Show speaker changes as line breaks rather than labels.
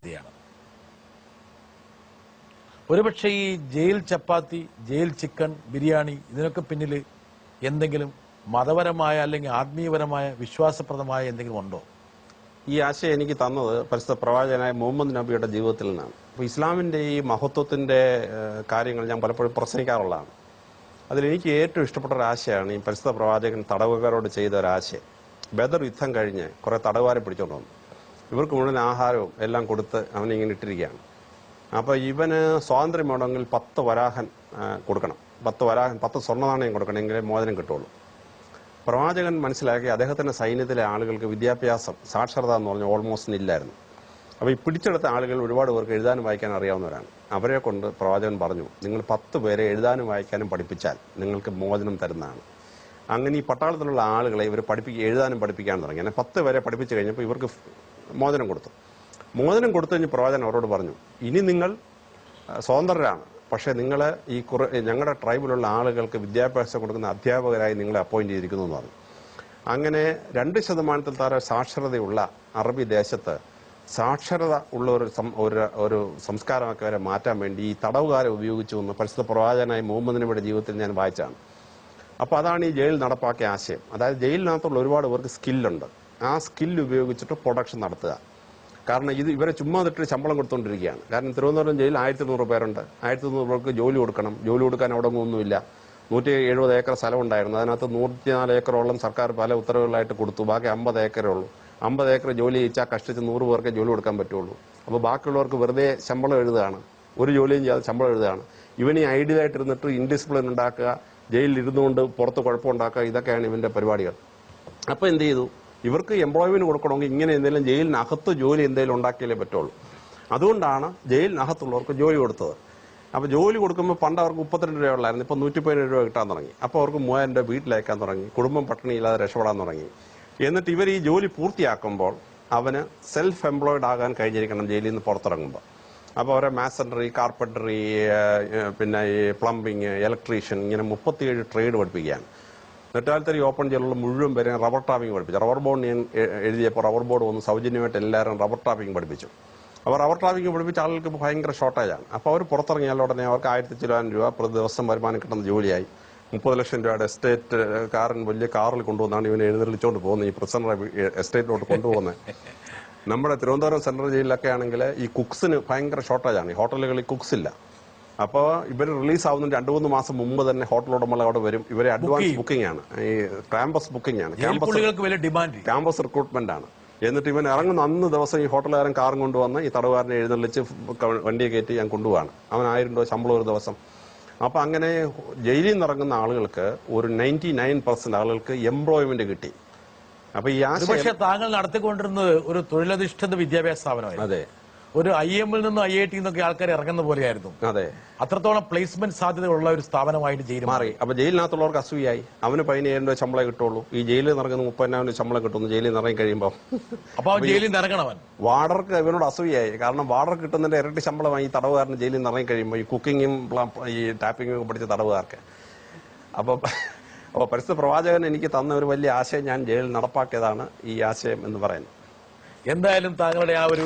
പദ്ധതിയാണ് ഒരുപക്ഷെ ഈ jail chapati jail chicken biryani ഇതിനൊക്കെ പിന്നിൽ എന്തെങ്കിലും മതപരമായ അല്ലെങ്കിൽ ആത്മീയപരമായ വിശ്വാസപ്രദമായ എന്തെങ്കിലും ഉണ്ടോ?
ഈ ആശയം എനിക്ക് തന്നത് പരിശുദ്ധ പ്രവാചകനായ മുഹമ്മദ് നബിയുടെ ജീവിതത്തിൽ നിന്നാണ്. അപ്പോൾ ഇസ്ലാമിന്റെ ഈ മഹത്വത്തിന്റെ കാര്യങ്ങൾ ഞാൻ പലപ്പോഴും പ്രസംഗിക്കാറുള്ളതാണ്. അതിലെനിക്ക് ഏറ്റവും ഇഷ്ടപ്പെട്ട ഒരു ഈ പരിശുദ്ധ പ്രവാചകൻ തടവുകാരോട് ചെയ്ത ഒരു ആശയം. ബദർ യുദ്ധം കഴിഞ്ഞ് കുറേ തടവുകാരെ പിടിച്ചോണ്ട് വന്നു. ഇവർക്ക് മുഴുവൻ ആഹാരവും എല്ലാം കൊടുത്ത് അവനെ ഇങ്ങനെ ഇട്ടിരിക്കുകയാണ്. അപ്പോൾ ഇവന് സ്വാതന്ത്ര്യം വേണമെങ്കിൽ പത്ത് വരാഹൻ കൊടുക്കണം. പത്ത് വരാഹൻ പത്ത് സ്വർണ നാണയം കൊടുക്കണം എങ്കിലേ മോചനം കിട്ടുള്ളൂ. പ്രവാചകൻ മനസ്സിലാക്കി അദ്ദേഹത്തിന്റെ സൈന്യത്തിലെ ആളുകൾക്ക് വിദ്യാഭ്യാസം സാക്ഷരത എന്ന് പറഞ്ഞാൽ ഓൾമോസ്റ്റ് ഇല്ലായിരുന്നു അപ്പോൾ ഈ പിടിച്ചെടുത്ത ആളുകൾ ഒരുപാട് പേർക്ക് എഴുതാനും വായിക്കാനും അറിയാവുന്നവരാണ്. അവരെ കൊണ്ട് പ്രവാചകൻ പറഞ്ഞു നിങ്ങൾ പത്ത് പേരെ എഴുതാനും വായിക്കാനും പഠിപ്പിച്ചാൽ നിങ്ങൾക്ക് മോചനം തരുന്നതാണ്. അങ്ങനെ ഈ പട്ടാളത്തിലുള്ള ആളുകളെ ഇവർ പഠിപ്പിക്കുക എഴുതാനും പഠിപ്പിക്കാൻ തുടങ്ങി. അങ്ങനെ പത്ത് പേരെ പഠിപ്പിച്ചു കഴിഞ്ഞപ്പോൾ ഇവർക്ക് മോചനം കൊടുത്തു. മോചനം കൊടുത്തു കഴിഞ്ഞ് പ്രവാചകൻ അവരോട് പറഞ്ഞു ഇനി നിങ്ങൾ സ്വതന്ത്രരാണ്. പക്ഷേ നിങ്ങൾ ഈ കുറ ഞങ്ങളുടെ ട്രൈബിലുള്ള ആളുകൾക്ക് വിദ്യാഭ്യാസം കൊടുക്കുന്ന അധ്യാപകരായി നിങ്ങളെ അപ്പോയിന്റ് ചെയ്തിരിക്കുന്നു എന്ന് പറഞ്ഞു. അങ്ങനെ രണ്ട് ശതമാനത്തിൽ താഴെ സാക്ഷരതയുള്ള അറബി ദേശത്ത് സാക്ഷരത ഉള്ള ഒരു ഒരു സംസ്കാരമൊക്കെ വരെ മാറ്റാൻ വേണ്ടി ഈ തടവുകാരെ ഉപയോഗിച്ചു എന്ന് പരിശുദ്ധ പ്രവാചകനായ മുഹമ്മദ് നബിയുടെ ജീവിതത്തിൽ ഞാൻ വായിച്ചാണ്. അപ്പോൾ അതാണ് ഈ ജയിൽ നടപ്പാക്കിയ ആശയം. അതായത് ജയിലിനകത്തുള്ള ഒരുപാട് പേർക്ക് സ്കില്ലുണ്ട്. ആ സ്കില്ല് ഉപയോഗിച്ചിട്ട് പ്രൊഡക്ഷൻ നടത്തുക. കാരണം ഇത് ഇവരെ ചുമ്മാ തട്ടി ശമ്പളം കൊടുത്തുകൊണ്ടിരിക്കുകയാണ് കാരണം തിരുവനന്തപുരം ജയിലിൽ ആയിരത്തി നൂറ് പേരുണ്ട്. ആയിരത്തി നൂറ് പേർക്ക് ജോലി കൊടുക്കണം. ജോലി കൊടുക്കാൻ അവിടെ ഒന്നുമില്ല. നൂറ്റി എഴുപത് ഏക്കർ സ്ഥലം ഉണ്ടായിരുന്നു അതിനകത്ത് നൂറ്റിനാല് ഏക്കറോളം സർക്കാർ പല ഉത്തരവുകളായിട്ട് കൊടുത്തു. ബാക്കി അമ്പത് ഏക്കറേ ഉള്ളൂ. അമ്പത് ഏക്കർ ജോലി ചെയ്യിച്ചാൽ കഷ്ടിച്ച് നൂറ് പേർക്ക് ജോലി കൊടുക്കാൻ പറ്റുള്ളൂ. അപ്പോൾ ബാക്കിയുള്ളവർക്ക് വെറുതെ ശമ്പളം എഴുതുകയാണ്. ഒരു ജോലിയും ചെയ്യാതെ ശമ്പളം എഴുതുകയാണ്. ഇവനി ഐഡിയലായിട്ട് ഇരുന്നിട്ട് ഇൻഡിസിപ്ലിൻ ഉണ്ടാക്കുക ജയിലിൽ ഇരുന്നുകൊണ്ട് പുറത്ത് കുഴപ്പമുണ്ടാക്കുക ഇതൊക്കെയാണ് ഇവന്റെ പരിപാടികൾ. അപ്പോൾ എന്ത് ചെയ്തു? ഇവർക്ക് എംപ്ലോയ്മെന്റ് കൊടുക്കണമെങ്കിൽ ഇങ്ങനെ എന്തെങ്കിലും ജയിലിനകത്ത് ജോലി എന്തെങ്കിലും ഉണ്ടാക്കിയാലേ പറ്റുള്ളൂ. അതുകൊണ്ടാണ് ജയിലിനകത്തുള്ളവർക്ക് ജോലി കൊടുത്തത്. അപ്പോൾ ജോലി കൊടുക്കുമ്പോൾ പണ്ട് അവർക്ക് മുപ്പത്തിരണ്ട് രൂപ ഉള്ളായിരുന്നു ഇപ്പോൾ നൂറ്റി പതിനേഴ് രൂപ കിട്ടാൻ തുടങ്ങി. അപ്പോൾ അവർക്ക് മൂവായിരം രൂപ വീട്ടിലയക്കാൻ തുടങ്ങി കുടുംബം പട്ടിണിയില്ലാതെ രക്ഷപ്പെടാൻ തുടങ്ങി. എന്നിട്ട് ഇവർ ഈ ജോലി പൂർത്തിയാക്കുമ്പോൾ അവന് സെൽഫ് എംപ്ലോയിഡ് ആകാൻ കഴിഞ്ഞിരിക്കണം ജയിലിൽ നിന്ന് പുറത്തിറങ്ങുമ്പോൾ അപ്പോൾ അവരെ മാസൻഡറി കാർപ്പന്ററി പിന്നെ ഈ പ്ലംബിങ് ഇലക്ട്രീഷ്യൻ ഇങ്ങനെ മുപ്പത്തിയേഴ് ട്രേഡ് പഠിപ്പിക്കുകയാണ്. നെറ്റാലത്തരി ഓപ്പൺ ജയിലുള്ള മുഴുവൻ പേരെ റബ്ബർ ടാപ്പിംഗ് പഠിപ്പിച്ചു. റബ്ബർ ബോർഡ് ഞാൻ എഴുതിയപ്പോൾ റബ്ബർ ബോർഡ് വന്ന് സൗജന്യമായിട്ട് എല്ലാവരും റബ്ബർ ടാപ്പിംഗ് പഠിപ്പിച്ചു. അപ്പോൾ റബ്ബർ ടാപ്പിംഗ് പഠിപ്പിച്ച ആളുകൾക്ക് ഭയങ്കര ഷോർട്ടേജാണ്. അപ്പോൾ അവർ പുറത്തിറങ്ങിയാൽ ഉടനെ അവർക്ക് ആയിരത്തി ചില്ലായിരം രൂപ പ്രതി ദിവസം വരുമാനം കിട്ടുന്ന ജോലിയായി. മുപ്പത് ലക്ഷം രൂപയുടെ എസ്റ്റേറ്റ് കാറിൻ വലിയ കാറിൽ കൊണ്ടുവന്നാണ് ഇവനെ എഴുന്നള്ളിച്ചുകൊണ്ട് പോകുന്നത്. ഈ പ്രസന്ന എസ്റ്റേറ്റിലോട്ട് കൊണ്ടുപോകുന്നത്. നമ്മുടെ തിരുവനന്തപുരം സെൻട്രൽ ജയിലിലൊക്കെ ആണെങ്കിൽ ഈ കുക്സിന് ഭയങ്കര ഷോർട്ടേജാണ്. ഈ ഹോട്ടലുകളിൽ കുക്സ് ഇല്ല. അപ്പോൾ ഇവർ റിലീസ് ആവുന്നതിന് രണ്ടു മൂന്ന് മാസം മുമ്പ് തന്നെ ഹോട്ടൽ ഉടമകൾ അവിടെ വരും. ഇവരെ അഡ്വാൻസ് ബുക്കിംഗ് ആണ്. ഈ ക്യാമ്പസ് ബുക്കിംഗ് ആണ്. ക്യാമ്പസ് ക്യാമ്പസ് റിക്രൂട്ട്മെന്റ് ആണ്. എന്നിട്ട് ഇവൻ ഇറങ്ങുന്ന അന്ന് ദിവസം ഈ ഹോട്ടലുകാരൻ കാറും കൊണ്ടുവന്ന് ഈ തടവുകാരനെ എഴുന്നള്ളിച്ച് വണ്ടിയെ കയറ്റി ഞാൻ കൊണ്ടുപോവാണ്. അവൻ ആയിരം രൂപ ശമ്പളം ഒരു ദിവസം. അപ്പൊ അങ്ങനെ ജയിലിൽ നിന്ന് ഇറങ്ങുന്ന ആളുകൾക്ക് ഒരു നയന്റി നയൻ പെർസെന്റ് ആളുകൾക്ക് എംപ്ലോയ്മെന്റ് കിട്ടി. അപ്പൊ ഈ ആശയം
പക്ഷേ താങ്കൾ നടത്തിക്കൊണ്ടിരുന്നത് ഒരു തൊഴിലധിഷ്ഠിത വിദ്യാഭ്യാസ സ്ഥാപനമായിരുന്നു.
അതെ.
ഒരു ഐ എമ്മിൽ നിന്നും ഐ ഐ ടി നിന്നൊക്കെ ആൾക്കാർ ഇറങ്ങുന്ന പോലെയായിരുന്നു.
അതെ.
അത്രത്തോളം പ്ലേസ്മെന്റ് സാധ്യതയുള്ള ഒരു സ്ഥാപനമായിട്ട് ജയിൽ മാറി.
അപ്പൊ ജയിലിനകത്തുള്ളവർക്ക് അസൂയായി. അവന് പതിനായിരം രൂപ ശമ്പളം കിട്ടുള്ളൂ. ഈ ജയിലിൽ നിറങ്ങുന്ന മുപ്പതിനായിരം രൂപ ശമ്പളം കിട്ടുന്നു ജയിലിൽ നിറങ്ങി കഴിയുമ്പോൾ
അപ്പൊ അവൻ ജയിലിൽ നിറങ്ങണവൻ
വാർഡർക്ക് ഇവനോട് അസൂയായി. കാരണം വാർഡർ കിട്ടുന്നതിന്റെ ഇരട്ടി ശമ്പളമായി ഈ തടവുകാരന് ജയിലിൽ നിറങ്ങി കഴിയുമ്പോൾ ഈ കുക്കിങ്ങും ഈ ടാപ്പിങ്ങും ഒക്കെ പഠിച്ച തടവുകാർക്ക്. അപ്പൊ അപ്പോൾ പരിസ്ഥിതി പ്രവാചകൻ എനിക്ക് തന്ന ഒരു വലിയ ആശയം ഞാൻ ജയിലിൽ നടപ്പാക്കിയതാണ് ഈ ആശയം എന്ന് പറയുന്നത്.
എന്തായാലും താങ്കളുടെ ആ ഒരു